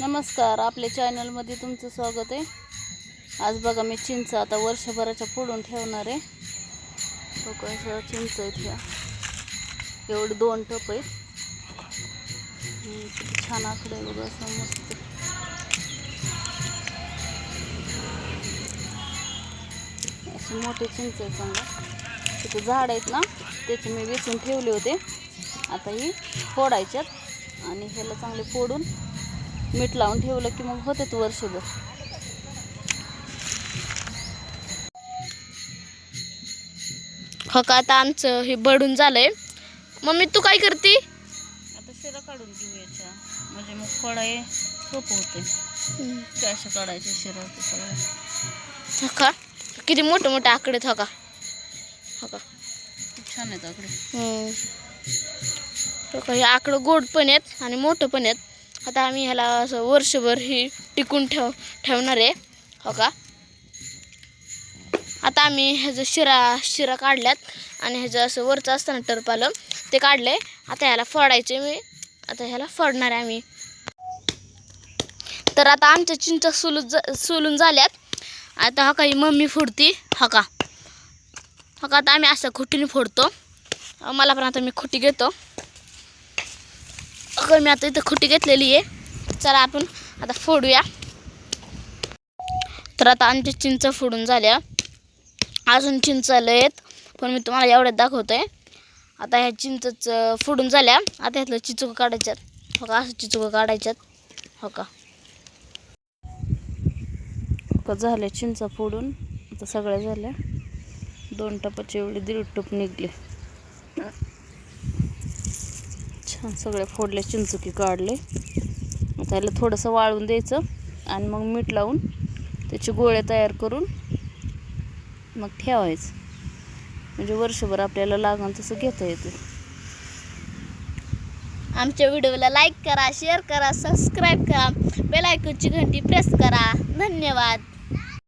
नमस्कार आपल्या चॅनलमध्ये तुमचं स्वागत आहे. आज बघा मी चिंच आता वर्षभराच्या फोडून ठेवणार आहे. हो कसं चिंच आहेत ह्या. एवढे दोन टप आहेत. किती छान आकडे आहे बघा असं मस्त. असे मोठे चिंच आहे समजा तिथे झाड आहेत ना त्याचे मी वेचून ठेवले होते. आता ही फोडायच्यात आणि ह्याला चांगले फोडून मीठ लावून ठेवलं की मग होते तू वर्षभर. हो का आता आमचं हे बडून झालंय. मम्मी तू काय करते? आता शिरा काढून घेऊ याच्या. म्हणजे मग फोडाय सोपं होते. कशा काढायचे शिरा सगळं हो का किती मोठे मोठे आकडे आहेत, हो का हो का छान आहेत आकडे. हो हे आकडं गोड पण आहेत आणि मोठं पण आहेत. आता आम्ही ह्याला असं वर्षभर ही टिकून ठेव ठेवणार आहे. हो का? आता आम्ही ह्याचं शिरा शिरा काढल्यात आणि ह्याचं असं वरचं असतं ना टरपालं ते काढलंय. आता ह्याला फोडायचे मी. आता ह्याला फोडणार आहे आम्ही. तर आता आमच्या चिंचा सुलून जा सोलून झाल्यात. आता हा काही मम्मी फोडती. हा का? हा का? आता आम्ही असं खुटीने फोडतो. मला पण आता मी खुटी घेतो. अगं मी आता इथं खुटी घेतलेली आहे. चला आपण आता फोडूया. तर आता आमच्या चिंच फोडून झाल्या. अजून चिंच आहेत पण मी तुम्हाला एवढ्यात दाखवतो आहे आता ह्या चिंचच फोडून झाल्या. आता ह्यातलं चिचुकं काढायच्यात. हो का असं चिचुकं काढायच्यात. हो का. हो का झाल्या चिंचा फोडून. आता सगळ्या झाल्या. दोन टपाची एवढी दीड टप निघली छान सगळे फोडले चिंचुकी काढले. त्याला थोडंसं वाळून द्यायचं आणि मग मीठ लावून त्याचे गोळे तयार करून मग ठेवायचं. म्हणजे वर्षभर आपल्याला लागण तसं घेता येतं. आमच्या व्हिडिओला लाईक करा शेअर करा सबस्क्राईब करा. बेलायकनची घंटी प्रेस करा. धन्यवाद.